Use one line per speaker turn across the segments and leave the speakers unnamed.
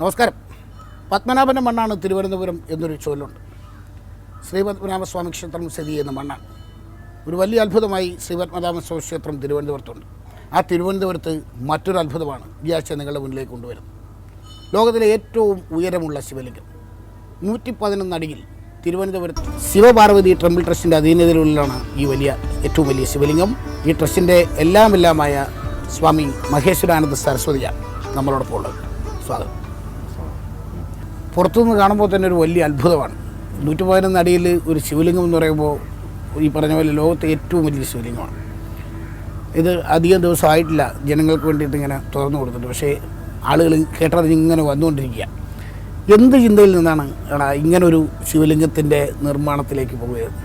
നമസ്കാരം. പത്മനാഭന്റെ മണ്ണാണ് തിരുവനന്തപുരം എന്നൊരു ചൊല്ലുണ്ട്. ശ്രീ പത്മനാഭസ്വാമി ക്ഷേത്രം സ്ഥിതി ചെയ്യുന്ന മണ്ണാണ്. ഒരു വലിയ അത്ഭുതമായി ശ്രീ പത്മനാഭസ്വാമി ക്ഷേത്രം തിരുവനന്തപുരത്തുണ്ട്. ആ തിരുവനന്തപുരത്ത് മറ്റൊരു അത്ഭുതമാണ് ഈ ആഴ്ച നിങ്ങളുടെ മുന്നിലേക്ക് കൊണ്ടുവരുന്നത്. ലോകത്തിലെ ഏറ്റവും ഉയരമുള്ള ശിവലിംഗം. നൂറ്റി പതിനൊന്ന് അടിയിൽ തിരുവനന്തപുരത്ത് ശിവപാർവതി ടെമ്പിൾ ട്രസ്റ്റിന്റെ അധീനതയിലുള്ളിലാണ് ഈ വലിയ ഏറ്റവും വലിയ ശിവലിംഗം. ഈ ട്രസ്റ്റിന്റെ എല്ലാമെല്ലാമായ സ്വാമി മഹേശ്വരാനന്ദ സരസ്വതിയാണ് നമ്മളോടൊപ്പം ഉള്ളത്. സ്വാഗതം. പുറത്തുനിന്ന് കാണുമ്പോൾ തന്നെ ഒരു വലിയ അത്ഭുതമാണ്. നൂറ്റി പതിനൊന്ന് അടിയിൽ ഒരു ശിവലിംഗം എന്ന് പറയുമ്പോൾ ഈ പറഞ്ഞ പോലെ ലോകത്തെ ഏറ്റവും വലിയ ശിവലിംഗമാണ്. ഇത് അധികം ദിവസമായിട്ടില്ല ജനങ്ങൾക്ക് വേണ്ടിയിട്ട് ഇങ്ങനെ തുറന്നു കൊടുത്തിട്ട് പക്ഷേ ആളുകൾ കേട്ടത് ഇങ്ങനെ വന്നുകൊണ്ടിരിക്കുക. എന്ത് ചിന്തയിൽ നിന്നാണ് ഇങ്ങനൊരു ശിവലിംഗത്തിന്റെ നിർമ്മാണത്തിലേക്ക് പോവുകയത്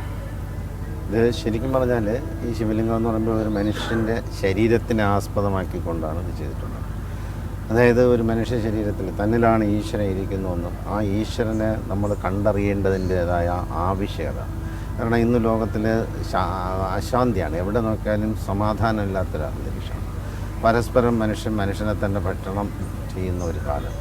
ഇത് ശരിക്കും പറഞ്ഞാൽ ഈ ശിവലിംഗം എന്ന് പറയുമ്പോൾ ഒരു മനുഷ്യന്റെ ശരീരത്തിനെ ആസ്പദമാക്കിക്കൊണ്ടാണ് ഇത് ചെയ്തിട്ടുള്ളത്. അതായത് ഒരു മനുഷ്യ ശരീരത്തിൽ തന്നിലാണ് ഈശ്വരൻ ഇരിക്കുന്നതെന്നും. ആ ഈശ്വരനെ നമ്മൾ കണ്ടറിയേണ്ടതിന്റെതായ ആവശ്യകത. കാരണം ഇന്ന് ലോകത്തിൽ അശാന്തിയാണ്. എവിടെ നോക്കിയാലും സമാധാനമില്ലാത്തൊരു അന്തരീക്ഷമാണ്. പരസ്പരം മനുഷ്യൻ മനുഷ്യനെ തന്നെ ഭക്ഷണം ചെയ്യുന്ന ഒരു കാലം.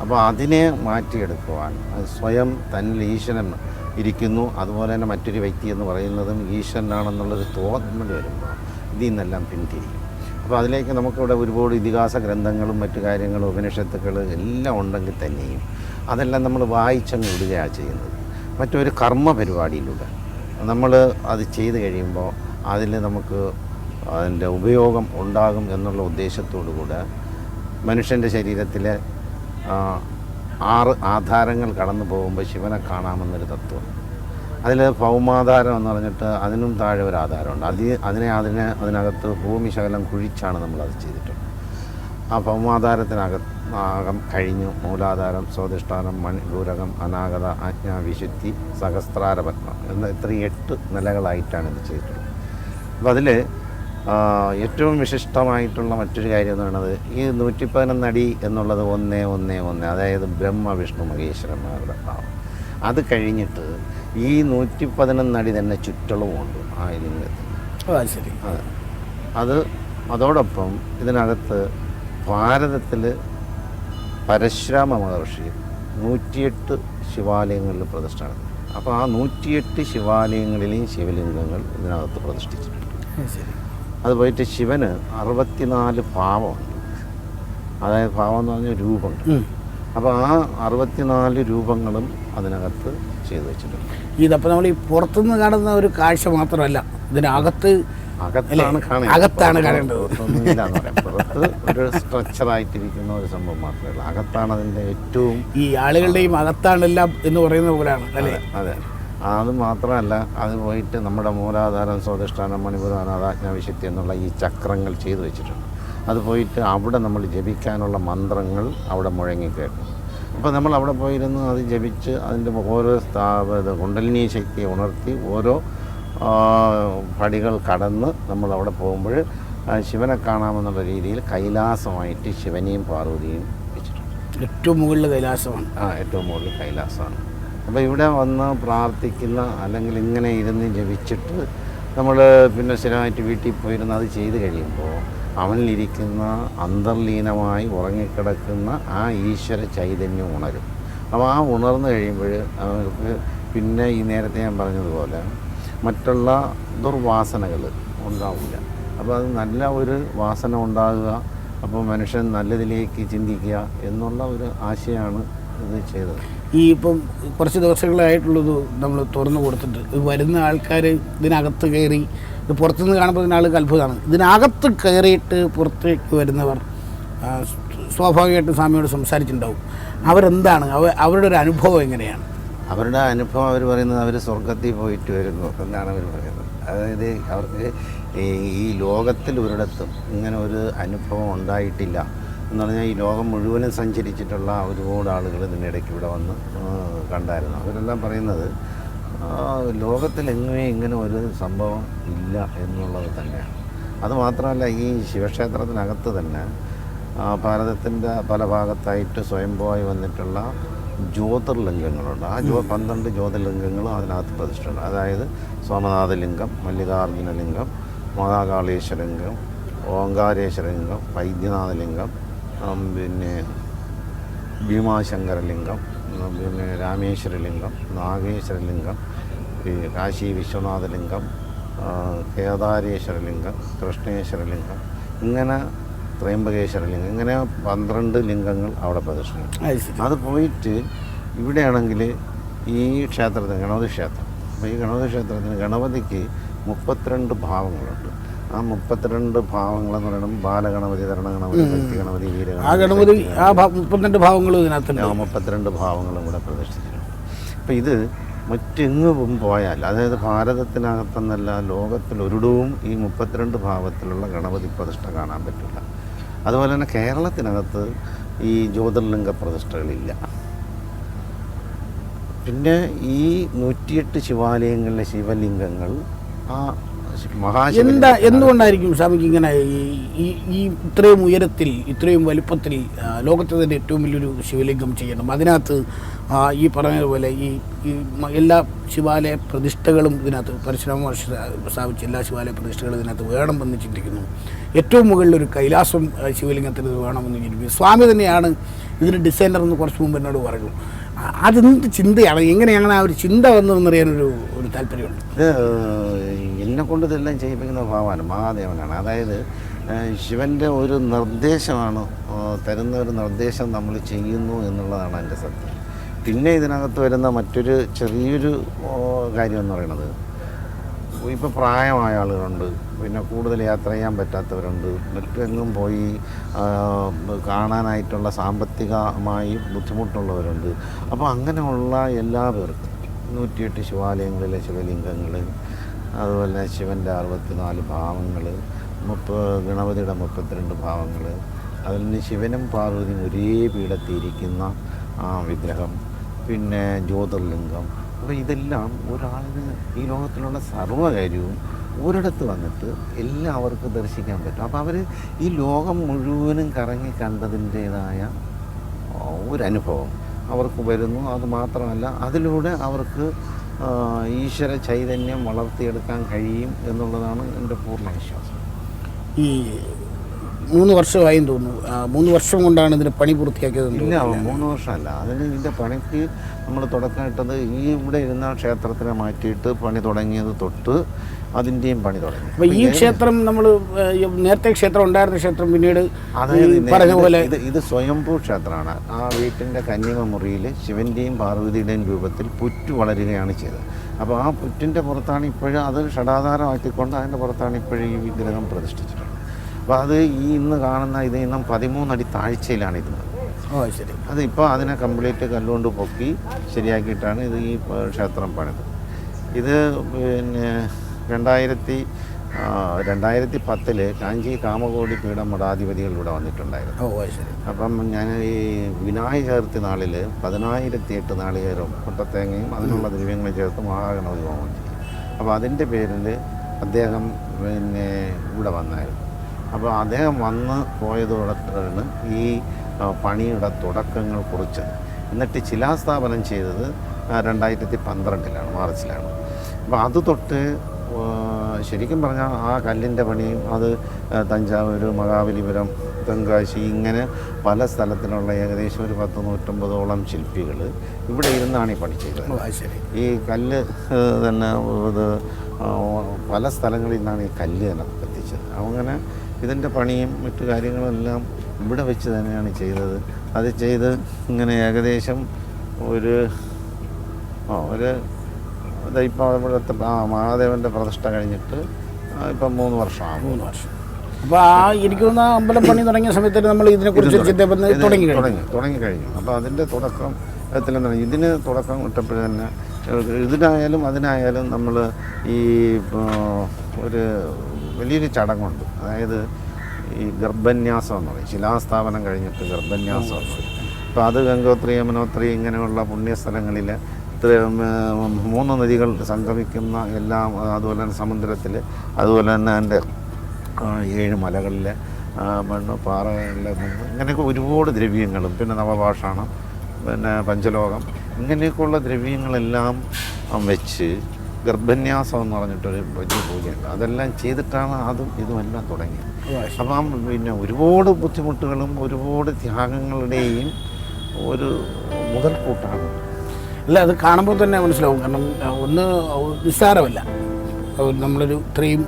അപ്പോൾ അതിനെ മാറ്റിയെടുക്കുവാൻ സ്വയം തന്നിൽ ഈശ്വരൻ ഇരിക്കുന്നു. അതുപോലെ തന്നെ മറ്റൊരു വ്യക്തി എന്ന് പറയുന്നതും ഈശ്വരനാണെന്നുള്ളൊരു തോന്നൽ വരുമ്പോൾ ഇതിൽ നിന്നെല്ലാം പിന്തിരിയും. അപ്പോൾ അതിലേക്ക് നമുക്കിവിടെ ഒരുപാട് ഇതിഹാസ ഗ്രന്ഥങ്ങളും മറ്റു കാര്യങ്ങളും ഉപനിഷത്തുക്കൾ എല്ലാം ഉണ്ടെങ്കിൽ തന്നെയും അതെല്ലാം നമ്മൾ വായിച്ചങ്ങ് വിടുകയാണ് ചെയ്യുന്നത്. മറ്റൊരു കർമ്മ പരിപാടിയിലൂടെ നമ്മൾ അത് ചെയ്ത് കഴിയുമ്പോൾ അതിൽ നമുക്ക് അതിന്റെ ഉപയോഗം ഉണ്ടാകും എന്നുള്ള ഉദ്ദേശത്തോടു കൂടെ മനുഷ്യന്റെ ശരീരത്തിലെ ആറ് ആധാരങ്ങൾ കടന്നു പോകുമ്പോൾ ശിവനെ കാണാമെന്നൊരു തത്വം. അതിൽ ഭൗമാധാരം എന്ന് പറഞ്ഞിട്ട് അതിനും താഴെ ഒരു ആധാരമുണ്ട്. അത് അതിനെ അതിനെ അതിനകത്ത് ഭൂമി ശകലം കുഴിച്ചാണ് നമ്മളത് ചെയ്തിട്ടുള്ളത്. ആ ഭൗമാധാരത്തിനകത്ത് ആകം കഴിഞ്ഞു. മൂലാധാരം സ്വാധിഷ്ഠാനം മണിപൂരകം അനാഗത ആജ്ഞാ വിശുദ്ധി സഹസ്രാര പത്മം എന്ന ഇത്ര എട്ട് നിലകളായിട്ടാണ് ഇത് ചെയ്തിട്ടുള്ളത്. അപ്പോൾ അതിൽ ഏറ്റവും വിശിഷ്ടമായിട്ടുള്ള മറ്റൊരു കാര്യം എന്ന് പറയുന്നത് ഈ നൂറ്റി അടി എന്നുള്ളത് ഒന്നേ ഒന്നേ ഒന്ന്. അതായത് ബ്രഹ്മ വിഷ്ണു മഹേശ്വരന്മാരുടെ ഭാവം. അത് കഴിഞ്ഞിട്ട് ഈ നൂറ്റി അടി തന്നെ ചുറ്റളവുമുണ്ട് ആ
അത് ശരി.
അതെ അത് അതോടൊപ്പം ഇതിനകത്ത് ഭാരതത്തിൽ പരശുരാമ മഹർഷി നൂറ്റിയെട്ട് ശിവാലയങ്ങളിൽ പ്രതിഷ്ഠാണ് നടത്തി അപ്പോൾ ആ നൂറ്റിയെട്ട് ശിവാലയങ്ങളിലെയും ശിവലിംഗങ്ങൾ ഇതിനകത്ത് പ്രതിഷ്ഠിച്ചിട്ടുണ്ട്.
അത്
പോയിട്ട് ശിവന് അറുപത്തിനാല് ഭാവമുണ്ട്. അതായത് ഭാവം എന്ന് പറഞ്ഞാൽ രൂപമുണ്ട് അപ്പോൾ ആ അറുപത്തിനാല് രൂപങ്ങളും അതിനകത്ത് ചെയ്തു വെച്ചിട്ടുണ്ട്.
ഇതപ്പോൾ നമ്മൾ ഈ പുറത്തുനിന്ന് കാണുന്ന ഒരു കാഴ്ച മാത്രമല്ല. ഇതിനകത്ത്
അകത്താണ്
കാണേണ്ടത്.
ഒരു സ്ട്രക്ചറായിട്ടിരിക്കുന്ന ഒരു സംഭവം മാത്രമേ ഉള്ളൂ. അകത്താണ് അതിന്റെ ഏറ്റവും
ഈ ആളുകളുടെയും അകത്താണെല്ലാം എന്ന് പറയുന്ന പോലെയാണ് അല്ലേ?
അതെ. അത് മാത്രമല്ല അത് പോയിട്ട് നമ്മുടെ മൂലാധാരം സ്വാധിഷ്ഠാനം മണിപൂരം അനാഥാജ്ഞ വിശുദ്ധി എന്നുള്ള ഈ ചക്രങ്ങൾ ചെയ്തു വെച്ചിട്ടുണ്ട്. അത് പോയിട്ട് അവിടെ നമ്മൾ ജപിക്കാനുള്ള മന്ത്രങ്ങൾ അവിടെ മുഴങ്ങി കേൾക്കും അപ്പോൾ നമ്മൾ അവിടെ പോയിരുന്ന് അത് ജപിച്ച് അതിന്റെ ഓരോ സ്ഥാപ കുണ്ടലിനി ശക്തിയെ ഉണർത്തി ഓരോ പടികൾ കടന്ന് നമ്മൾ അവിടെ പോകുമ്പോൾ ശിവനെ കാണാമെന്നുള്ള രീതിയിൽ കൈലാസമായിട്ട് ശിവനെയും പാർവതിയും വെച്ചിട്ടുണ്ട്.
ഏറ്റവും മുകളിൽ കൈലാസമാണ്.
ആ ഏറ്റവും മുകളിൽ കൈലാസമാണ്. അപ്പോൾ ഇവിടെ വന്ന് പ്രാർത്ഥിക്കുന്ന അല്ലെങ്കിൽ ഇങ്ങനെ ഇരുന്ന് ജപിച്ചിട്ട് നമ്മൾ പിന്നെ സ്ഥിരമായിട്ട് വീട്ടിൽ പോയിരുന്ന് അത് ചെയ്ത് കഴിയുമ്പോൾ അവനിലിരിക്കുന്ന അന്തർലീനമായി ഉറങ്ങിക്കിടക്കുന്ന ആ ഈശ്വര ചൈതന്യം ഉണരും. അപ്പോൾ ആ ഉണർന്നു കഴിയുമ്പോൾ അവർക്ക് പിന്നെ ഈ നേരത്തെ ഞാൻ പറഞ്ഞതുപോലെ മറ്റുള്ള ദുർവാസനകൾ ഉണ്ടാവില്ല. അപ്പോൾ അത് നല്ല ഒരു വാസന ഉണ്ടാകുക അപ്പോൾ മനുഷ്യൻ നല്ലതിലേക്ക് ചിന്തിക്കുക എന്നുള്ള ഒരു ആശയമാണ് ഇത് ചെയ്തത്.
ഈ ഇപ്പം കുറച്ച് ദിവസങ്ങളായിട്ടുള്ളത് നമ്മൾ തുറന്നു കൊടുത്തിട്ട് ഇത് വരുന്ന ആൾക്കാർ ഇതിനകത്ത് കയറി ഇത് പുറത്തുനിന്ന് കാണുമ്പോൾ ഇതിനാൾക്ക് അത്ഭുതമാണ്. ഇതിനകത്ത് കയറിയിട്ട് പുറത്തേക്ക് വരുന്നവർ സ്വാഭാവികമായിട്ടും സ്വാമിയോട് സംസാരിച്ചിട്ടുണ്ടാവും. അവരെന്താണ്? അവ അവരുടെ ഒരു അനുഭവം എങ്ങനെയാണ്?
അവരുടെ അനുഭവം അവർ പറയുന്നത് അവർ സ്വർഗത്തിൽ പോയിട്ട് വരുന്നു എന്നാണ് അവർ പറയുന്നത്. അതായത് അവർക്ക് ഈ ലോകത്തിൽ ഒരിടത്തും ഇങ്ങനെ ഒരു അനുഭവം ഉണ്ടായിട്ടില്ല. എന്ന് പറഞ്ഞാൽ ഈ ലോകം മുഴുവനും സഞ്ചരിച്ചിട്ടുള്ള ഒരുപാട് ആളുകൾ ഇതിനിടയ്ക്ക് ഇവിടെ വന്ന് കണ്ടായിരുന്നു. അവരെല്ലാം പറയുന്നത് എങ്ങനെ ഇങ്ങനെ ഒരു സംഭവം ഇല്ല എന്നുള്ളത് തന്നെയാണ്. അതുമാത്രമല്ല ഈ ശിവക്ഷേത്രത്തിനകത്ത് തന്നെ ഭാരതത്തിന്റെ പല ഭാഗത്തായിട്ട് സ്വയംഭവമായി വന്നിട്ടുള്ള ജ്യോതിർലിംഗങ്ങളുണ്ട്. ആ ജ്യോ പന്ത്രണ്ട് ജ്യോതിർലിംഗങ്ങളും അതിനകത്ത് പ്രതിഷ്ഠയുണ്ട്. അതായത് സോമനാഥലിംഗം മല്ലികാർജുനലിംഗം മഹാകാളേശ്വരലിംഗം ഓങ്കാരേശ്വരലിംഗം വൈദ്യനാഥലിംഗം പിന്നെ ഭീമാശങ്കരലിംഗം പിന്നെ രാമേശ്വരലിംഗം നാഗേശ്വരലിംഗം കാശി വിശ്വനാഥലിംഗം കേദാരേശ്വരലിംഗം കൃഷ്ണേശ്വരലിംഗം ഇങ്ങനെ ത്രയംബകേശ്വരലിംഗം ഇങ്ങനെ പന്ത്രണ്ട് ലിംഗങ്ങൾ അവിടെ പ്രദർശനം
അത്
പോയിട്ട് ഇവിടെയാണെങ്കിൽ ഈ ക്ഷേത്രത്തിന് ഗണപതി ക്ഷേത്രം. അപ്പോൾ ഈ ഗണപതി ക്ഷേത്രത്തിന് ഗണപതിക്ക് മുപ്പത്തിരണ്ട് ഭാവങ്ങളുണ്ട്. ആ മുപ്പത്തിരണ്ട് ഭാവങ്ങളെന്ന് പറയുന്നത് ബാലഗണപതി തരണഗണപതി ഭക്തി ഗണപതി
ആ
വീരഗണപതി
ഗണപതി ആ മുപ്പത്തിരണ്ട് ഭാവങ്ങളും ഇതിനകത്തുണ്ട്.
ആ മുപ്പത്തിരണ്ട് ഭാവങ്ങളും ഇവിടെ പ്രദർശിച്ചിട്ടുണ്ട്. അപ്പം ഇത് മറ്റെങ്ങും പോയാൽ അതായത് ഭാരതത്തിനകത്തെന്നല്ല ലോകത്തിലൊരിടവും ഈ മുപ്പത്തിരണ്ട് ഭാവത്തിലുള്ള ഗണപതി പ്രതിഷ്ഠ കാണാൻ പറ്റില്ല. അതുപോലെ തന്നെ കേരളത്തിനകത്ത് ഈ ജ്യോതിർലിംഗ പ്രതിഷ്ഠകളില്ല. പിന്നെ ഈ നൂറ്റിയെട്ട് ശിവാലയങ്ങളിലെ ശിവലിംഗങ്ങൾ ആ
എന്താ എന്തുകൊണ്ടായിരിക്കും സ്വാമിക്ക് ഇങ്ങനെ ഈ ഈ- ഇത്രയും ഉയരത്തിൽ ഇത്രയും വലുപ്പത്തിൽ ലോകത്തെ തന്നെ ഏറ്റവും വലിയൊരു ശിവലിംഗം ചെയ്യണം? അതിനകത്ത് ഈ പറഞ്ഞതുപോലെ ഈ ഈ എല്ലാ ശിവാലയ പ്രതിഷ്ഠകളും ഇതിനകത്ത് പരശുരാമ മഹർഷി സ്ഥാപിച്ച എല്ലാ ശിവാലയ പ്രതിഷ്ഠകളും ഇതിനകത്ത് വേണമെന്ന് ചിന്തിക്കുന്നു. ഏറ്റവും മുകളിൽ ഒരു കൈലാസം ശിവലിംഗത്തിന് വേണമെന്ന് ചിന്തിക്കുന്നു. സ്വാമി തന്നെയാണ് ഇതിന് ഡിസൈനർ എന്ന് കുറച്ച് മുമ്പ് എന്നോട് പറഞ്ഞു. അതെന്ത് ചിന്തയാണ്? എങ്ങനെയാണ് ആ ഒരു ചിന്ത വന്നതെന്നറിയാനൊരു ഒരു താല്പര്യമുണ്ട്.
എന്നെ കൊണ്ട് ഇതെല്ലാം ചെയ്യിപ്പിക്കുന്ന ഭാവാണ് മഹാദേവനാണ്. അതായത് ശിവന്റെ ഒരു നിർദ്ദേശമാണ് തരുന്ന ഒരു നിർദ്ദേശം നമ്മൾ ചെയ്യുന്നു എന്നുള്ളതാണ് എന്റെ സത്യം. പിന്നെ ഇതിനകത്ത് വരുന്ന മറ്റൊരു ചെറിയൊരു കാര്യം എന്ന് പറയുന്നത് ഇപ്പോൾ പ്രായമായ ആളുകളുണ്ട്. പിന്നെ കൂടുതൽ യാത്ര ചെയ്യാൻ പറ്റാത്തവരുണ്ട്. മറ്റെങ്ങും പോയി കാണാനായിട്ടുള്ള സാമ്പത്തികമായി ബുദ്ധിമുട്ടുള്ളവരുണ്ട്. അപ്പോൾ അങ്ങനെയുള്ള എല്ലാ പേർക്കും നൂറ്റിയെട്ട് ശിവാലയങ്ങളിലെ ശിവലിംഗങ്ങൾ അതുപോലെ ശിവന്റെ അറുപത്തിനാല് ഭാവങ്ങൾ മുപ്പ ഗണപതിയുടെ മുപ്പത്തിരണ്ട് ഭാവങ്ങൾ അതിൽ നിന്ന് ശിവനും പാർവതിയും ഒരേ പീഠത്തിരിക്കുന്ന ആ വിഗ്രഹം. പിന്നെ ജ്യോതിർലിംഗം അപ്പോൾ ഇതെല്ലാം ഒരാളിന് ഈ ലോകത്തിലുള്ള സർവകാര്യവും ഒരിടത്ത് വന്നിട്ട് എല്ലാവർക്കും ദർശിക്കാൻ പറ്റും. അപ്പോൾ അവർ ഈ ലോകം മുഴുവനും കറങ്ങി കണ്ടതിന്റേതായ ഒരനുഭവം അവർക്ക് വരുന്നു. അത് മാത്രമല്ല അതിലൂടെ അവർക്ക് ഈശ്വര ചൈതന്യം വളർത്തിയെടുക്കാൻ കഴിയും എന്നുള്ളതാണ് എന്റെ പൂർണ വിശ്വാസം.
ഈ മൂന്ന് വർഷമായി തോന്നുന്നു. മൂന്ന് വർഷം കൊണ്ടാണ് ഇതിന് പണി പൂർത്തിയാക്കിയത്
ഇല്ല മൂന്ന് വർഷമല്ല. അതിന് ഇതിന്റെ പണിക്ക് നമ്മൾ തുടക്കം ഇട്ടത് ഈ ഇവിടെ ഇരുന്ന ക്ഷേത്രത്തിനെ മാറ്റിയിട്ട് പണി തുടങ്ങിയത് തൊട്ട് അതിന്റെയും പണി തുടങ്ങി.
അപ്പോൾ ഈ ക്ഷേത്രം നമ്മൾ നേരത്തെ ക്ഷേത്രം ഉണ്ടായിരുന്ന ക്ഷേത്രം പിന്നീട് പറഞ്ഞ പോലെ
ഇത് ഇത് സ്വയംഭൂ ക്ഷേത്രമാണ്. ആ വീട്ടിന്റെ കന്യമ മുറിയിൽ ശിവന്റെയും പാർവതിയുടെയും രൂപത്തിൽ പുറ്റു വളരുകയാണ് ചെയ്തത്. അപ്പോൾ ആ പുറ്റിന്റെ പുറത്താണ് ഇപ്പോഴും അത് ഷടാധാരമാക്കിക്കൊണ്ട് അതിന്റെ പുറത്താണ് ഇപ്പോഴും ഈ വിഗ്രഹം പ്രതിഷ്ഠിച്ചിട്ടുള്ളത്. അപ്പോൾ അത് ഈ ഇന്ന് കാണുന്ന ഇത് ഇന്നും പതിമൂന്നടി താഴ്ചയിലാണ് ഇരുന്നത്
ഓ ശരി.
അത് ഇപ്പോൾ അതിനെ കംപ്ലീറ്റ് കല്ലുകൊണ്ട് പൊക്കി ശരിയാക്കിയിട്ടാണ് ഇത് ഈ ക്ഷേത്രം പണിത്. ഇത് പിന്നെ രണ്ടായിരത്തി രണ്ടായിരത്തി പത്തിൽ കാഞ്ചി കാമകോടി പീഠം മഠാധിപതികൾ ഇവിടെ വന്നിട്ടുണ്ടായിരുന്നു.
ഓ ശരി.
അപ്പം ഞാൻ ഈ വിനായക ചതുർത്ഥി നാളിൽ പതിനായിരത്തി എട്ട് നാളികേരം കൊട്ടത്തേങ്ങയും അതിനുള്ള ദ്രവ്യങ്ങളും ചേർത്ത് മഹാഗണപതി ഹോമം ചെയ്യും അപ്പോൾ അതിന്റെ പേരിൽ അദ്ദേഹം പിന്നെ ഇവിടെ വന്നായിരുന്നു. അപ്പോൾ അദ്ദേഹം വന്ന് പോയതോടൊക്കെയാണ് ഈ പണിയുടെ തുടക്കങ്ങൾ കുറിച്ചത്. എന്നിട്ട് ശിലാസ്ഥാപനം ചെയ്തത് രണ്ടായിരത്തി പന്ത്രണ്ടിലാണ് മാർച്ചിലാണ്. അപ്പോൾ അത് തൊട്ട് ശരിക്കും പറഞ്ഞാൽ ആ കല്ലിന്റെ പണിയും അത് തഞ്ചാവൂർ മഹാബലിപുരം തെങ്കാശി ഇങ്ങനെ പല സ്ഥലത്തിലുള്ള ഏകദേശം ഒരു പത്ത് നൂറ്റമ്പതോളം ശില്പികൾ ഇവിടെ ഇരുന്നാണ് ഈ പണി ചെയ്തത്. ഈ കല്ല് തന്നെ ഇത് പല സ്ഥലങ്ങളിൽ നിന്നാണ് ഈ കല്ല് തന്നെ എത്തിച്ചത്. അങ്ങനെ ഇതിന്റെ പണിയും മറ്റു കാര്യങ്ങളെല്ലാം ഇവിടെ വെച്ച് തന്നെയാണ് ചെയ്തത്. അത് ചെയ്ത് ഇങ്ങനെ ഏകദേശം ഒരു ആ ഒരു ഇപ്പോൾ ഇവിടുത്തെ ആ മഹാദേവന്റെ പ്രതിഷ്ഠ കഴിഞ്ഞിട്ട് ഇപ്പം മൂന്ന് വർഷമാണ്
മൂന്ന് വർഷം. അപ്പോൾ ആ എനിക്ക് തോന്നുന്ന പണി തുടങ്ങിയ സമയത്ത് നമ്മൾ ഇതിനെക്കുറിച്ച് ചിന്ത തുടങ്ങി
തുടങ്ങി തുടങ്ങി കഴിഞ്ഞു. അപ്പോൾ അതിന്റെ തുടക്കം എത്തിലെന്താണ് ഇതിന് തുടക്കം ഇട്ടപ്പോൾ തന്നെ ഇതിനായാലും അതിനായാലും നമ്മൾ ഈ ഒരു വലിയൊരു ചടങ്ങുണ്ട്. അതായത് ഈ ഗർഭന്യാസം എന്ന് പറയും. ശിലാസ്ഥാപനം കഴിഞ്ഞിട്ട് ഗർഭന്യാസം എന്ന് പറയും. അപ്പോൾ അത് ഗംഗോത്രി യമനോത്രി ഇങ്ങനെയുള്ള പുണ്യസ്ഥലങ്ങളിൽ മൂന്ന് നദികൾ സംഗമിക്കുന്ന എല്ലാം അതുപോലെ തന്നെ സമുദ്രത്തിൽ അതുപോലെ തന്നെ എന്റെ ഏഴ് മലകളിലെ മണ്ണ് പാറകളിലെ മണ്ണ് ഇങ്ങനെയൊക്കെ ഒരുപാട് ദ്രവ്യങ്ങളും പിന്നെ നവഭാഷണം പിന്നെ പഞ്ചലോകം ഇങ്ങനെയൊക്കെയുള്ള ദ്രവ്യങ്ങളെല്ലാം വെച്ച് ഗർഭന്യാസം എന്ന് പറഞ്ഞിട്ടൊരു വലിയ പൂജയുണ്ട്. അതെല്ലാം ചെയ്തിട്ടാണ് അതും ഇതുമെല്ലാം തുടങ്ങിയത്. അപ്പം പിന്നെ ഒരുപാട് ബുദ്ധിമുട്ടുകളും ഒരുപാട് ത്യാഗങ്ങളുടെയും ഒരു മുതൽക്കൂട്ടാണ്.
അല്ല അത് കാണുമ്പോൾ തന്നെ മനസ്സിലാവും. കാരണം ഒന്ന് നിസ്സാരമല്ല. നമ്മളൊരു ഇത്രയും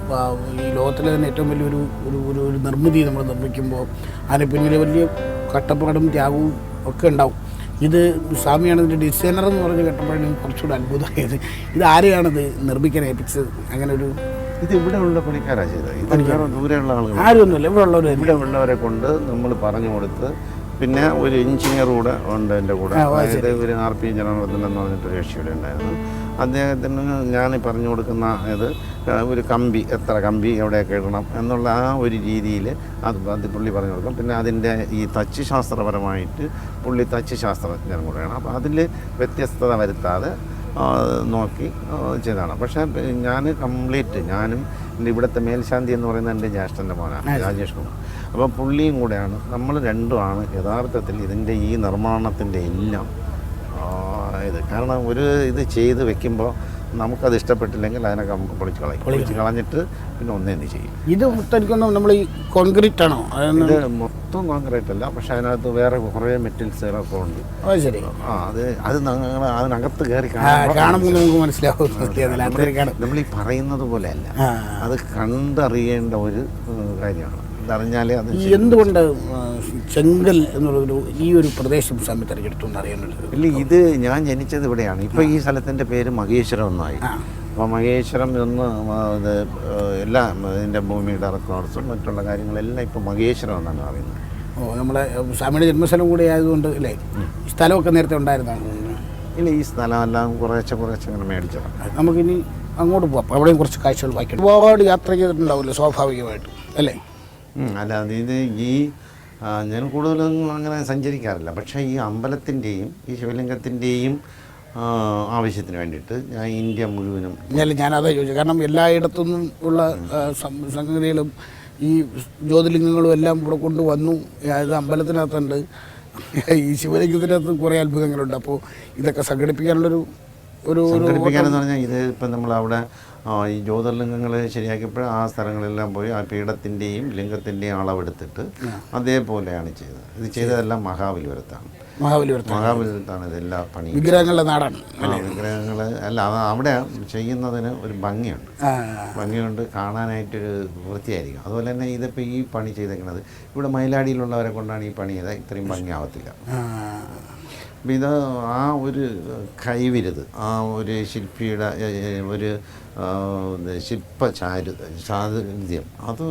ഈ ലോകത്തിലെ തന്നെ ഏറ്റവും വലിയൊരു ഒരു ഒരു ഒരു നിർമ്മിതി നമ്മൾ നിർമ്മിക്കുമ്പോൾ അതിന് പിന്നിൽ വലിയ കട്ടപ്പാടും ത്യാഗവും ഒക്കെ ഉണ്ടാവും. ഇത് സ്വാമിയാണ് ഇതിന്റെ ഡിസൈനർ എന്ന് പറഞ്ഞ് കേട്ടപ്പോഴാണ് കുറച്ചുകൂടെ അത്ഭുതമായത്. ഇത് ആരെയാണിത് നിർമ്മിക്കാൻ ഏൽപ്പിച്ചത്? അങ്ങനെ ഒരു
ഇത് ഇവിടെ ഉള്ള പണിക്കാരാണ് ചെയ്തത്. ഇത് വേറെ ദൂരെയുള്ള ആളുകൾ
ആരുമൊന്നുമില്ല ഇവിടെ ഉള്ളവർ
ഇവിടെ ഉള്ളവരെ കൊണ്ട് നമ്മൾ പറഞ്ഞു കൊടുത്ത് പിന്നെ ഒരു എഞ്ചിനീയർ കൂടെ ഉണ്ട് എന്റെ കൂടെ. അതായത് ഒരു ആർ പി ജനറൽ എന്ന് പറഞ്ഞിട്ട് രക്ഷയുടെ ഉണ്ടായിരുന്നു അദ്ദേഹത്തിന് ഞാൻ പറഞ്ഞു കൊടുക്കുന്ന ഇത് ഒരു കമ്പി എത്ര കമ്പി എവിടെയൊക്കെ ഇടണം എന്നുള്ള ആ ഒരു രീതിയിൽ അത് അത് പുള്ളി പറഞ്ഞു കൊടുക്കും. പിന്നെ അതിന്റെ ഈ തച്ച് ശാസ്ത്രപരമായിട്ട് പുള്ളി തച്ച് ശാസ്ത്രജ്ഞനും കൂടെയാണ്. അപ്പോൾ അതിൽ വ്യത്യസ്തത വരുത്താതെ നോക്കി ചെയ്താണ് ചെയ്തതാണ്. പക്ഷേ ഞാൻ കംപ്ലീറ്റ് ഞാനും എന്റെ ഇവിടുത്തെ മേൽശാന്തി എന്ന് പറയുന്നത് എന്റെ ജ്യേഷ്ഠന്റെ മോനാണ് രാജേഷ് കുമാർ. അപ്പോൾ പുള്ളിയും കൂടെയാണ് നമ്മൾ രണ്ടുമാണ് യഥാർത്ഥത്തിൽ ഇതിന്റെ ഈ നിർമ്മാണത്തിന്റെ എല്ലാം ഇത് കാരണം ഒരു ഇത് ചെയ്ത് വെക്കുമ്പോൾ നമുക്കത് ഇഷ്ടപ്പെട്ടില്ലെങ്കിൽ അതിനെ നമുക്ക് പൊളിച്ച് കളയും. പൊളിച്ച് കളഞ്ഞിട്ട് പിന്നെ ഒന്നേന്ന് ചെയ്യും.
ഇത് മൊത്തം നമ്മൾ ഈ കോൺക്രീറ്റ് ആണോ
ഇത് മൊത്തം കോൺക്രീറ്റ് അല്ല. പക്ഷേ അതിനകത്ത് വേറെ കുറേ മെറ്റീരിയൽസുകളൊക്കെ ഉണ്ട്.
അത് ശരി.
ആ അത് അത് ഞങ്ങൾ അതിനകത്ത് കയറി കാണുമ്പോൾ
നമുക്ക് മനസ്സിലാവും
നമ്മൾ ഈ പറയുന്നത് പോലെ അല്ല
ആ.
അത് കണ്ടറിയേണ്ട ഒരു കാര്യമാണ്. ഇതറിഞ്ഞാലേ അത്
എന്തുകൊണ്ട് ചെങ്കൽ എന്നുള്ളൊരു ഈ ഒരു പ്രദേശം സ്വാമി തിരഞ്ഞെടുത്തു എന്ന് അറിയാനുള്ളത്?
ഇല്ല ഇത് ഞാൻ ജനിച്ചത് ഇവിടെയാണ്. ഇപ്പോൾ ഈ സ്ഥലത്തിന്റെ പേര് മഹേശ്വരം എന്നായി
അപ്പൊ
അപ്പോൾ മഹേശ്വരം എന്ന് ഇത് എല്ലാം ഇതിന്റെ ഭൂമിയുടെ റെക്കോർഡ്സും മറ്റുള്ള കാര്യങ്ങളെല്ലാം ഇപ്പോൾ മഹേശ്വരം എന്നാണ് അറിയുന്നത്
ഓ നമ്മളെ സ്വാമിയുടെ ജന്മസ്ഥലം കൂടി ആയതുകൊണ്ട് അല്ലേ? ഈ സ്ഥലമൊക്കെ നേരത്തെ ഉണ്ടായിരുന്നാണ്
ഇല്ല ഈ സ്ഥലമെല്ലാം കുറേശ്ശെ കുറേശ്ശെ ഇങ്ങനെ മേടിച്ചതാണ്.
നമുക്കിനി അങ്ങോട്ട് പോവാം. അവിടെയും കുറച്ച് കാഴ്ചകൾ വായിക്കണം. ഒരുപാട് യാത്ര ചെയ്തിട്ടുണ്ടാവില്ല സ്വാഭാവികമായിട്ടും. അല്ലേ?
അല്ല അതായത് ഇത് ഈ ഞാൻ കൂടുതലൊന്നും അങ്ങനെ സഞ്ചരിക്കാറില്ല. പക്ഷേ ഈ അമ്പലത്തിന്റെയും ഈ ശിവലിംഗത്തിന്റെയും ആവശ്യത്തിന് വേണ്ടിയിട്ട് ഞാൻ ഇന്ത്യ മുഴുവനും
ഞാൻ അതാ ചോദിച്ചു കാരണം എല്ലായിടത്തുനിന്നും ഉള്ള സംഗതികളും ഈ ജ്യോതിലിംഗങ്ങളും എല്ലാം ഇവിടെ കൊണ്ടുവന്നു. അതായത് അമ്പലത്തിനകത്തുണ്ട്. ഈ ശിവലിംഗത്തിനകത്ത് കുറേ അത്ഭുതങ്ങളുണ്ട്. അപ്പോൾ ഇതൊക്കെ സംഘടിപ്പിക്കാനുള്ളൊരു ഒരു ഒരു
സംഘടിപ്പിക്കാനെന്ന് പറഞ്ഞാൽ ഇത് ഇപ്പം നമ്മൾ അവിടെ ഈ ജ്യോതിർലിംഗങ്ങൾ ശരിയാക്കിയപ്പോൾ ആ സ്ഥലങ്ങളെല്ലാം പോയി ആ പീഠത്തിന്റെയും ലിംഗത്തിന്റെയും അളവെടുത്തിട്ട് അതേപോലെയാണ് ചെയ്തത്. ഇത് ചെയ്തതെല്ലാം മഹാബലിപുരത്താണ്.
മഹാബലിപുരത്ത്
മഹാബലിപുരത്താണ് ഇതെല്ലാം പണി
വിഗ്രഹങ്ങളുടെ നാടാണ്.
വിഗ്രഹങ്ങൾ അല്ല അത് അവിടെ ചെയ്യുന്നതിന് ഒരു ഭംഗിയുണ്ട്. ഭംഗിയുണ്ട് കാണാനായിട്ടൊരു വൃത്തിയായിരിക്കും. അതുപോലെ തന്നെ ഇതിപ്പോൾ ഈ പണി ചെയ്തേക്കുന്നത് ഇവിടെ മയിലാടിയിലുള്ളവരെ കൊണ്ടാണ് ഈ പണി ചെയ്താൽ ഇത്രയും ഭംഗിയാവത്തില്ല. അപ്പം ഇത് ആ ഒരു കൈവിരുത് ആ ഒരു ശില്പിയുടെ ഒരു ശില്പചാരു സാധ്യം ചാതുര്യം അത്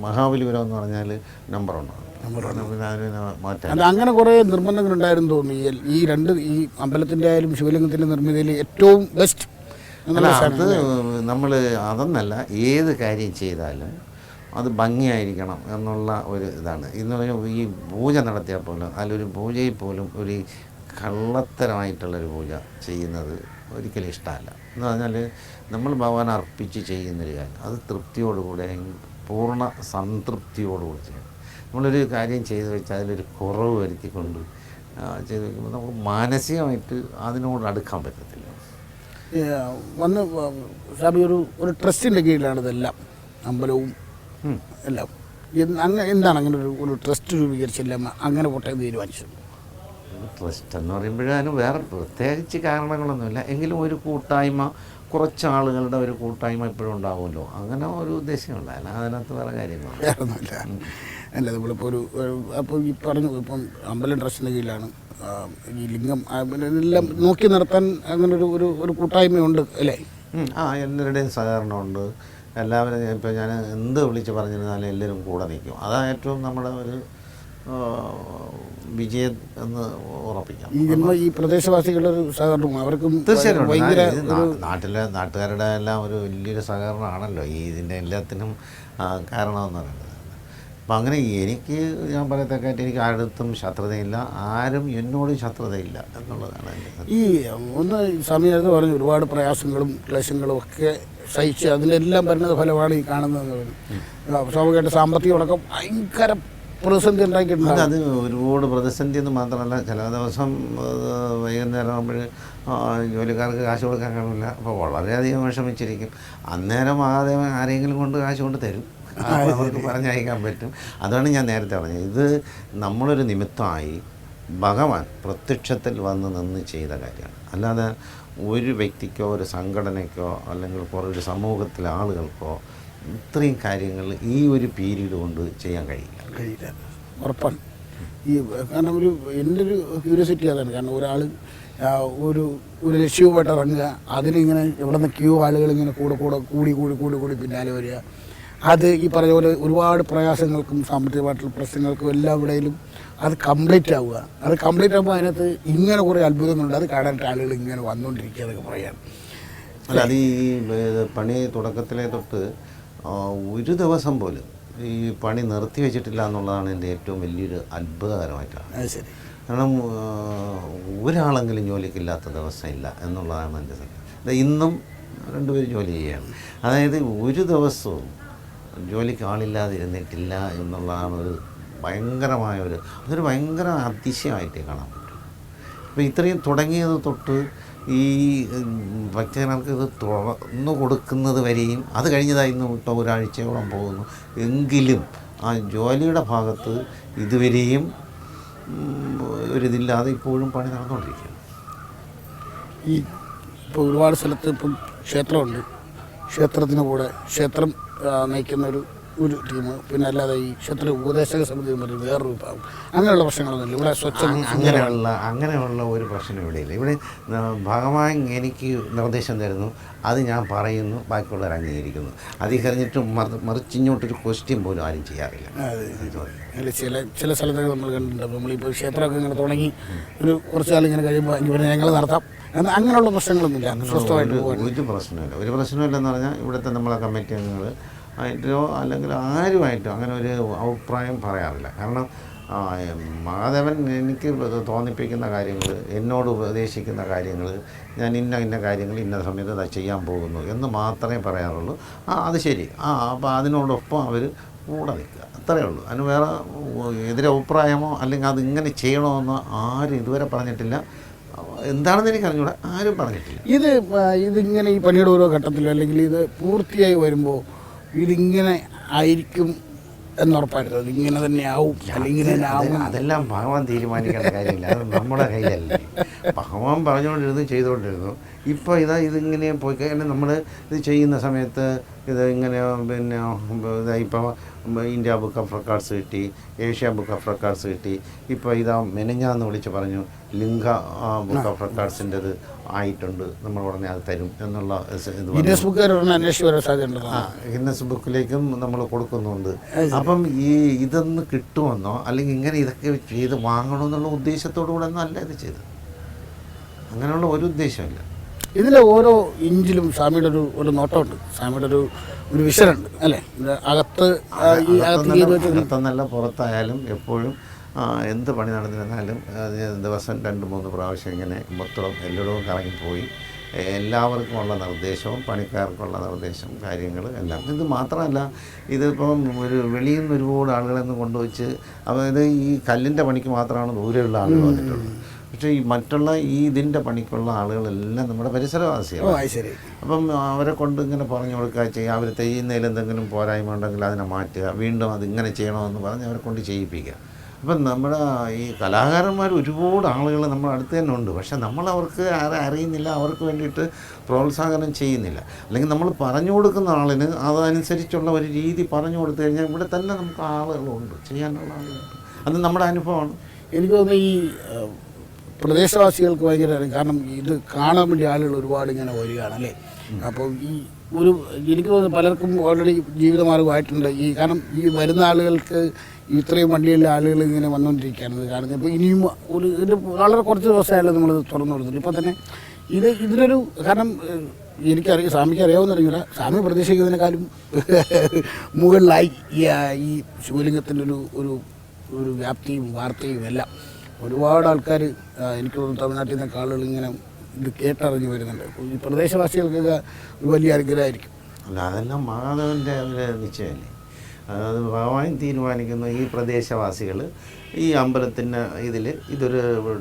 മഹാബലിപുരം എന്ന് പറഞ്ഞാൽ നമ്പർ ഒന്നാണ്
അങ്ങനെ കുറേ നിർബന്ധങ്ങളുണ്ടായിരുന്നു ഉണ്ടായിരുന്നു ഈ ഈ രണ്ട് ഈ അമ്പലത്തിന്റെ ആയാലും ശിവലിംഗത്തിന്റെ നിർമ്മിതിയിൽ ഏറ്റവും ബെസ്റ്റ്
അത് നമ്മൾ അതെന്നല്ല ഏത് കാര്യം ചെയ്താലും അത് ഭംഗിയായിരിക്കണം എന്നുള്ള ഒരു ഇതാണ്. ഇന്ന് പറഞ്ഞാൽ ഈ പൂജ നടത്തിയാൽ പോലും അതിലൊരു പൂജയിൽ പോലും ഒരു കള്ളത്തരമായിട്ടുള്ളൊരു പൂജ ചെയ്യുന്നത് ഒരിക്കലും ഇഷ്ടമല്ല. എന്ന് പറഞ്ഞാൽ നമ്മൾ ഭഗവാൻ അർപ്പിച്ച് ചെയ്യുന്നൊരു കാര്യം. അത് തൃപ്തിയോടുകൂടെ പൂർണ സംതൃപ്തിയോടുകൂടി ചെയ്യണം. നമ്മളൊരു കാര്യം ചെയ്തു വെച്ചാൽ അതിലൊരു കുറവ് വരുത്തിക്കൊണ്ട് ചെയ്തു വയ്ക്കുമ്പോൾ നമുക്ക് മാനസികമായിട്ട് അതിനോട് അടുക്കാൻ പറ്റത്തില്ല.
വന്ന് സ്വാമി ഒരു ഒരു ട്രസ്റ്റിന്റെ കീഴിലാണ് ഇതെല്ലാം. അമ്പലവും. എല്ലാം അങ്ങനെ എന്താണ് അങ്ങനെ ഒരു ഒരു ട്രസ്റ്റ് രൂപീകരിച്ചില്ല അങ്ങനെ പോട്ടെ എന്ന് തീരുമാനിച്ചത്?
ട്രസ്റ്റ് എന്ന് പറയുമ്പോഴേ അതിന് വേറെ പ്രത്യേകിച്ച് കാരണങ്ങളൊന്നുമില്ല. എങ്കിലും ഒരു കൂട്ടായ്മ കുറച്ച് ആളുകളുടെ ഒരു കൂട്ടായ്മ എപ്പോഴും ഉണ്ടാവുമല്ലോ. അങ്ങനെ ഒരു ഉദ്ദേശമുള്ള അല്ല അതിനകത്ത് വേറെ
കാര്യങ്ങളില്ല അല്ല നമ്മളിപ്പോൾ ഒരു അപ്പോൾ ഈ പറഞ്ഞു ഇപ്പം അമ്പലം ട്രസ്റ്റിന്റെ കീഴിലാണ് ഈ ലിംഗം എല്ലാം നോക്കി നടത്താൻ അങ്ങനെ ഒരു ഒരു ഒരു കൂട്ടായ്മയുണ്ട് അല്ലേ?
ആ എല്ലാവരുടെയും സഹകരണമുണ്ട്. എല്ലാവരും ഇപ്പോൾ ഞാൻ എന്ത് വിളിച്ച് പറഞ്ഞിരുന്നാലും എല്ലാവരും കൂടെ നിൽക്കും. അതാണ് ഏറ്റവും നമ്മുടെ ഒരു വിജയം എന്ന് ഉറപ്പിക്കാം.
ഈ ജന്മ ഈ പ്രദേശവാസികളുടെ ഒരു സഹകരണവും അവർക്കും
തീർച്ചയായിട്ടും.
ഭയങ്കര
നാട്ടിലെ നാട്ടുകാരുടെ എല്ലാം ഒരു വലിയൊരു സഹകരണമാണല്ലോ. ഈ ഇതിന്റെ എല്ലാത്തിനും കാരണമെന്ന് പറയുന്നത്. അപ്പം അങ്ങനെ എനിക്ക് ഞാൻ പറയത്തക്കായിട്ട് എനിക്ക് ആരുടെത്തും ശത്രുതയില്ല. ആരും എന്നോടും ശത്രുതയില്ല എന്നുള്ളതാണ്
ഈ ഒന്ന് സമയത്ത് പറഞ്ഞു ഒരുപാട് പ്രയാസങ്ങളും ക്ലേശങ്ങളും ഒക്കെ സഹിച്ച് അതിലെല്ലാം വരുന്നത് ഫലമാണ് ഈ കാണുന്നത്. സ്വാഭാവികമായിട്ട് സാമ്പത്തികമടക്കം ഭയങ്കര പ്രതിസന്ധി ഉണ്ടാക്കിയിട്ടുണ്ട്.
അത് ഒരുപാട് പ്രതിസന്ധി എന്ന് മാത്രമല്ല ചില ദിവസം വൈകുന്നേരം ആകുമ്പോൾ ജോലിക്കാർക്ക് കാശ് കൊടുക്കാൻ കഴിയില്ല അപ്പോൾ വളരെയധികം വിഷമിച്ചിരിക്കും. അന്നേരം ആദ്യം ആരെങ്കിലും കൊണ്ട് കാശ് കൊണ്ട് തരും. അവർക്ക് പറഞ്ഞയക്കാൻ പറ്റും. അതാണ് ഞാൻ നേരത്തെ പറഞ്ഞത്. ഇത് നമ്മളൊരു നിമിത്തമായി ഭഗവാൻ പ്രത്യക്ഷത്തിൽ വന്ന് നിന്ന് ചെയ്ത കാര്യമാണ്. അല്ലാതെ ഒരു വ്യക്തിക്കോ ഒരു സംഘടനയ്ക്കോ അല്ലെങ്കിൽ കുറേ ഒരു സമൂഹത്തിലെ ആളുകൾക്കോ ഇത്രയും കാര്യങ്ങൾ ഈ ഒരു പീരീഡ് കൊണ്ട് ചെയ്യാൻ കഴിയില്ല.
കഴിയില്ല. ഉറപ്പാണ്. ഈ കാരണം ഒരു എന്റെ ഒരു ക്യൂരിയോസിറ്റി അതാണ്. കാരണം ഒരാൾ ഒരു ഒരു ലക്ഷ്യവുമായിട്ട് ഇറങ്ങുക അതിനിങ്ങനെ ഇവിടെ നിന്ന് ക്യൂ ആളുകൾ ഇങ്ങനെ കൂടെ കൂടെ കൂടി കൂടി കൂടി കൂടി പിന്നാലെ വരിക. അത് ഈ പറഞ്ഞ പോലെ ഒരുപാട് പ്രയാസങ്ങൾക്കും സാമ്പത്തികമായിട്ടുള്ള പ്രശ്നങ്ങൾക്കും എല്ലാം ഇടയിലും അത് കംപ്ലീറ്റ് ആവുക. അത് കംപ്ലീറ്റ് ആകുമ്പോൾ അതിനകത്ത് ഇങ്ങനെ കുറേ അത്ഭുതങ്ങളുണ്ട്. അത് കാണാനായിട്ട് ആളുകൾ ഇങ്ങനെ വന്നുകൊണ്ടിരിക്കുക എന്നൊക്കെ പറയാം.
അല്ല അത് ഈ പണി തുടക്കത്തിലെ തൊട്ട് ഒരു ദിവസം പോലും ഈ പണി നിർത്തി വെച്ചിട്ടില്ല എന്നുള്ളതാണ് എന്റെ ഏറ്റവും വലിയൊരു അത്ഭുതകരമായിട്ടാണ്
അത് ശരി.
കാരണം ഒരാളെങ്കിലും ജോലിക്കില്ലാത്ത ദിവസമില്ല എന്നുള്ളതാണ് എന്റെ സത്യം. ഇന്നും രണ്ടുപേരും ജോലി ചെയ്യുകയാണ്. അതായത് ഒരു ദിവസവും ജോലിക്ക് ആളില്ലാതെ ഇരുന്നിട്ടില്ല എന്നുള്ളതാണ് ഒരു ഭയങ്കരമായ ഒരു അതൊരു ഭയങ്കര അതിശയമായിട്ടേ കാണാൻ പറ്റും. അപ്പോൾ ഇത്രയും തുടങ്ങിയത് തൊട്ട് ഈ ഭക്തജനർക്ക് ഇത് തുറന്നു കൊടുക്കുന്നത് വരെയും അത് കഴിഞ്ഞതായി ഇപ്പോൾ ഒരാഴ്ചയോളം പോകുന്നു. എങ്കിലും ആ ജോലിയുടെ ഭാഗത്ത് ഇതുവരെയും ഒരിതില്ലാതെ ഇപ്പോഴും പണി നടന്നുകൊണ്ടിരിക്കുകയാണ്.
ഈ ഇപ്പോൾ ഒരുപാട് സ്ഥലത്ത് ഇപ്പം ക്ഷേത്രമുണ്ട്. ക്ഷേത്രത്തിന് കൂടെ ക്ഷേത്രം നയിക്കുന്ന ഒരു ഒരു ടീം. പിന്നെ അല്ലാതെ ഈ ക്ഷേത്ര ഉപദേശക സമിതി എന്ന് പറയുന്നത് വേറൊരു വിഭാഗം. അങ്ങനെയുള്ള പ്രശ്നങ്ങളൊന്നുമില്ല. ഇവിടെ സ്വച്ഛം
അങ്ങനെയുള്ള അങ്ങനെയുള്ള ഒരു പ്രശ്നം ഇല്ല ഇവിടെ ഭാഗമായി ഭഗവാൻ എനിക്ക് നിർദ്ദേശം തരുന്നു. അത് ഞാൻ പറയുന്നു. ബാക്കിയുള്ളവർ അംഗീകരിക്കുന്നു. മറി- മറിച്ചിങ്ങോട്ടൊരു ക്വസ്റ്റ്യൻ പോലും ആരും ചെയ്യാറില്ല.
അല്ല ചില ചില സ്ഥലത്തൊക്കെ നമ്മൾ കണ്ടിട്ടുണ്ട്. നമ്മളിപ്പോൾ ക്ഷേത്രമൊക്കെ ഇങ്ങനെ തുടങ്ങി ഒരു കുറച്ച് കാലം ഇങ്ങനെ കഴിയുമ്പോൾ ഇവരെ ഞങ്ങൾ നടത്താം. അങ്ങനെയുള്ള പ്രശ്നങ്ങളൊന്നുമില്ല. സ്വസ്ഥമായിട്ട്
ഒരു പ്രശ്നമില്ല. ഒരു പ്രശ്നമില്ലെന്ന് പറഞ്ഞാൽ ഇവിടുത്തെ നമ്മളെ കമ്മിറ്റി അംഗങ്ങൾ ആയിട്ടോ അല്ലെങ്കിൽ ആരുമായിട്ടോ അങ്ങനെ ഒരു അഭിപ്രായം പറയാറില്ല. കാരണം മഹാദേവൻ എനിക്ക് തോന്നിപ്പിക്കുന്ന കാര്യങ്ങൾ എന്നോട് ഉപദേശിക്കുന്ന കാര്യങ്ങൾ ഞാൻ ഇന്ന ഇന്ന കാര്യങ്ങൾ ഇന്ന സമയത്ത് ചെയ്യാൻ പോകുന്നു എന്ന് മാത്രമേ പറയാറുള്ളൂ. ആ അത് ശരി. ആ അപ്പോൾ അതിനോടൊപ്പം അവർ കൂടെ നിൽക്കുക. അത്രയേ ഉള്ളൂ. അതിന് വേറെ എതിരെ അഭിപ്രായമോ അല്ലെങ്കിൽ അത് ഇങ്ങനെ ചെയ്യണമെന്നോ ആരും ഇതുവരെ പറഞ്ഞിട്ടില്ല. എന്താണെന്ന് എനിക്ക് അറിഞ്ഞൂടെ. ആരും പറഞ്ഞിട്ടില്ല.
ഇത് ഇതിങ്ങനെ ഈ പണിയുടെ ഓരോ ഘട്ടത്തിലും അല്ലെങ്കിൽ ഇത് പൂർത്തിയായി വരുമ്പോൾ ഇതിങ്ങനെ ആയിരിക്കും എന്നുറപ്പായിരുന്നു അതിങ്ങനെ ഇങ്ങനെ തന്നെ ആവും അല്ലെങ്കിൽ ഇങ്ങനെ തന്നെ ആവും
അതെല്ലാം ഭഗവാൻ തീരുമാനിക്കേണ്ട കാര്യമില്ല. അത് നമ്മുടെ കയ്യിലല്ലേ. ഭഗവാൻ പറഞ്ഞുകൊണ്ടിരുന്നു ചെയ്തുകൊണ്ടിരുന്നു. ഇപ്പോൾ ഇതാ ഇതിങ്ങനെ പോയി കഴിഞ്ഞാൽ നമ്മൾ ഇത് ചെയ്യുന്ന സമയത്ത് ഇത് ഇങ്ങനെ പിന്നെ ഇപ്പോൾ ഇന്ത്യ ബുക്ക് ഓഫ് റെക്കോർഡ്സ് കിട്ടി ഏഷ്യ ബുക്ക് ഓഫ് റെക്കോർഡ്സ് കിട്ടി. ഇപ്പോൾ ഇതാ മെനഞ്ഞാന്ന് വിളിച്ച് പറഞ്ഞു ലിംഗ ബുക്ക് ഓഫ് റെക്കോർഡ്സിന്റെത് ആയിട്ടുണ്ട് നമ്മൾ ഉടനെ അത് തരും എന്നുള്ള
ഗിന്നസ്
ബുക്കിലേക്കും നമ്മൾ കൊടുക്കുന്നുണ്ട്. അപ്പം ഈ ഇതൊന്ന് കിട്ടുമെന്നോ അല്ലെങ്കിൽ ഇങ്ങനെ ഇതൊക്കെ ചെയ്ത് വാങ്ങണമെന്നുള്ള ഉദ്ദേശത്തോടു കൂടെ ഒന്നും അല്ല ഇത് ചെയ്തത്. അങ്ങനെയുള്ള ഒരു ഉദ്ദേശമില്ല
ഇതിലെ ഓരോ ഇഞ്ചിലും സ്വാമിയുടെ ഒരു ഒരു നോട്ടമുണ്ട്. സ്വാമിയുടെ ഒരു ഒരു വിഷനുണ്ട് അല്ലേ? അകത്ത് ഈ അകത്ത് ചെയ്ത് വെച്ച
അകത്തെന്നല്ല പുറത്തായാലും എപ്പോഴും എന്ത് പണി നടന്നിരുന്നാലും ദിവസം രണ്ട് മൂന്ന് പ്രാവശ്യം ഇങ്ങനെ മൊത്തം എല്ലായിടവും കറങ്ങിപ്പോയി. എല്ലാവർക്കുമുള്ള നിർദ്ദേശവും പണിക്കാർക്കുള്ള നിർദ്ദേശവും കാര്യങ്ങൾ എല്ലാം. ഇത് മാത്രമല്ല ഇതിപ്പം ഒരു വെളിയിൽ നിന്ന് ഒരുപാട് ആളുകളെന്ന് കൊണ്ടുവച്ച് അതായത് ഈ കല്ലിന്റെ പണിക്ക് മാത്രമാണ് ദൂരെയുള്ള ആളുകൾ വന്നിട്ടുള്ളത്. പക്ഷേ ഈ മറ്റുള്ള ഈ ഇതിന്റെ പണിക്കുള്ള ആളുകളെല്ലാം നമ്മുടെ
പരിസരവാസിയാണ്
അപ്പം അവരെ കൊണ്ട് ഇങ്ങനെ പറഞ്ഞു കൊടുക്കുക ചെയ്യുക അവർ ചെയ്യുന്നതിൽ എന്തെങ്കിലും പോരായ്മ ഉണ്ടെങ്കിൽ അതിനെ മാറ്റുക വീണ്ടും അതിങ്ങനെ ചെയ്യണമെന്ന് പറഞ്ഞ് അവരെ കൊണ്ട് ചെയ്യിപ്പിക്കുക. അപ്പം നമ്മുടെ ഈ കലാകാരന്മാർ ഒരുപാട് ആളുകൾ നമ്മുടെ അടുത്ത് തന്നെ ഉണ്ട്. പക്ഷെ നമ്മൾ അവർക്ക് ആരെ അറിയുന്നില്ല അവർക്ക് വേണ്ടിയിട്ട് പ്രോത്സാഹനം ചെയ്യുന്നില്ല. അല്ലെങ്കിൽ നമ്മൾ പറഞ്ഞു കൊടുക്കുന്ന ആളിന് അതനുസരിച്ചുള്ള ഒരു രീതി പറഞ്ഞു കൊടുത്തു കഴിഞ്ഞാൽ ഇവിടെ തന്നെ നമുക്ക് ആളുകളുണ്ട് ചെയ്യാനുള്ള ആളുകളുണ്ട്. അത് നമ്മുടെ അനുഭവമാണ്.
എനിക്ക് തോന്നുന്നു ഈ പ്രദേശവാസികൾക്ക് ഭയങ്കര കാരണം ഇത് കാണാൻ വേണ്ടി ആളുകൾ ഒരുപാട് ഇങ്ങനെ വരികയാണ് അല്ലേ? അപ്പോൾ ഈ ഒരു എനിക്ക് തോന്നുന്നു പലർക്കും ഓൾറെഡി ജീവിതമാർഗമായിട്ടുണ്ട് ഈ കാരണം ഈ വരുന്ന ആളുകൾക്ക് ഇത്രയും വണ്ടിയുള്ള ആളുകൾ ഇങ്ങനെ വന്നുകൊണ്ടിരിക്കുകയാണ് കാരണം ഇപ്പോൾ ഇനിയും ഒരു ഇത് വളരെ കുറച്ച് ദിവസമായാലും നമ്മൾ തുറന്നു കൊടുത്തിട്ട്. ഇപ്പോൾ തന്നെ ഇത് ഇതിനൊരു കാരണം എനിക്കറിയാം സ്വാമിക്ക് അറിയാവുന്നറിയില്ല സ്വാമി പ്രതീക്ഷിക്കുന്നതിനേക്കാളും മുകളിലായി ഈ ശിവലിംഗത്തിന്റെ ഒരു ഒരു ഒരു വ്യാപ്തിയും വാർത്തയും എല്ലാം. ഒരുപാട് ആൾക്കാർ എനിക്ക് തോന്നുന്നു തമിഴ്നാട്ടിൽ നിന്നൊക്കെ ആളുകൾ ഇങ്ങനെ ഇത് കേട്ടറിഞ്ഞ് വരുന്നുണ്ട്. ഈ പ്രദേശവാസികൾക്കൊക്കെ ഒരു വലിയ അനുഗ്രഹമായിരിക്കും.
അല്ല അതെല്ലാം മഹാദേവന്റെ ഒരു നിശ്ചയമല്ലേ? അതായത് ഭഗവാൻ തീരുമാനിക്കുന്നു ഈ പ്രദേശവാസികൾ ഈ അമ്പലത്തിന്റെ ഇതിൽ ഇതൊരു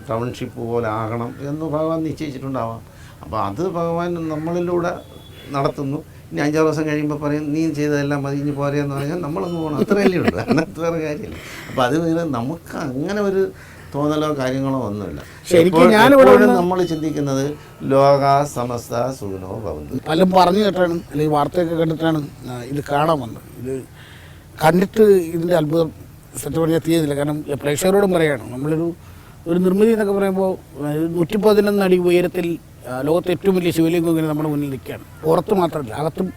ടൗൺഷിപ്പ് പോലെ ആകണം എന്ന് ഭഗവാൻ നിശ്ചയിച്ചിട്ടുണ്ടാവാം. അപ്പോൾ അത് ഭഗവാൻ നമ്മളിലൂടെ നടത്തുന്നു. ഇനി അഞ്ചാറ് ദിവസം കഴിയുമ്പോൾ പറയും നീ ചെയ്തതെല്ലാം മതി ഇനി പോരെയെന്ന് പറഞ്ഞാൽ നമ്മളങ്ങ് പോകണം. അത്രയല്ലേ ഉള്ളൂ. അതിനകത്ത് വേറെ കാര്യമില്ല. അപ്പോൾ അത് നമുക്ക് അങ്ങനെ ഒരു തോന്നലോ കാര്യങ്ങളോ ഒന്നുമില്ല.
ശരിക്കും ഞാനിവിടെ
നമ്മൾ ചിന്തിക്കുന്നത് ലോക സമസ്ത സുഖനോ ഭവന്തു.
പലരും പറഞ്ഞു കേട്ടാണ് അല്ലെങ്കിൽ വാർത്തയൊക്കെ കണ്ടിട്ടാണ് ഇത് കാണാൻ വന്നത്. ഇത് കണ്ടിട്ട് ഇതിന്റെ അത്ഭുതം സത്യം പറഞ്ഞാൽ തീയതില്ല കാരണം പ്രേക്ഷകരോടും പറയാണ് നമ്മളൊരു ഒരു നിർമ്മിതി എന്നൊക്കെ പറയുമ്പോൾ നൂറ്റി പതിനൊന്ന് അടി ഉയരത്തിൽ ലോകത്തെ ഏറ്റവും വലിയ ശിവലിംഗം ഇങ്ങനെ നമ്മുടെ മുന്നിൽ നിൽക്കുകയാണ്. പുറത്ത് മാത്രമല്ല അകത്തും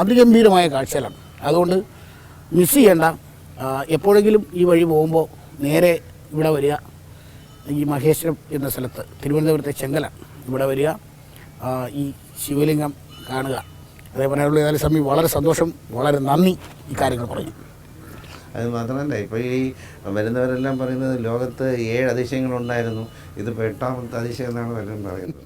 അതിഗംഭീരമായ കാഴ്ചകളാണ്. അതുകൊണ്ട് മിസ് ചെയ്യേണ്ട. എപ്പോഴെങ്കിലും ഈ വഴി പോകുമ്പോൾ നേരെ ഇവിടെ വരിക. ഈ മഹേശ്വരം എന്ന സ്ഥലത്ത്. തിരുവനന്തപുരത്തെ ചെങ്കല. ഇവിടെ വരിക. ഈ ശിവലിംഗം കാണുക. അതേപോലെ ഏതായാലും സമയം വളരെ സന്തോഷം വളരെ നന്ദി ഈ കാര്യങ്ങൾ പറഞ്ഞു.
അത് മാത്രമല്ല ഇപ്പോൾ ഈ വരുന്നവരെല്ലാം പറയുന്നത് ലോകത്ത് ഏഴ് അതിശയങ്ങളുണ്ടായിരുന്നു. ഇതിപ്പോൾ എട്ടാമത്തെ അതിശയം എന്നാണ് പലരും പറയുന്നത്.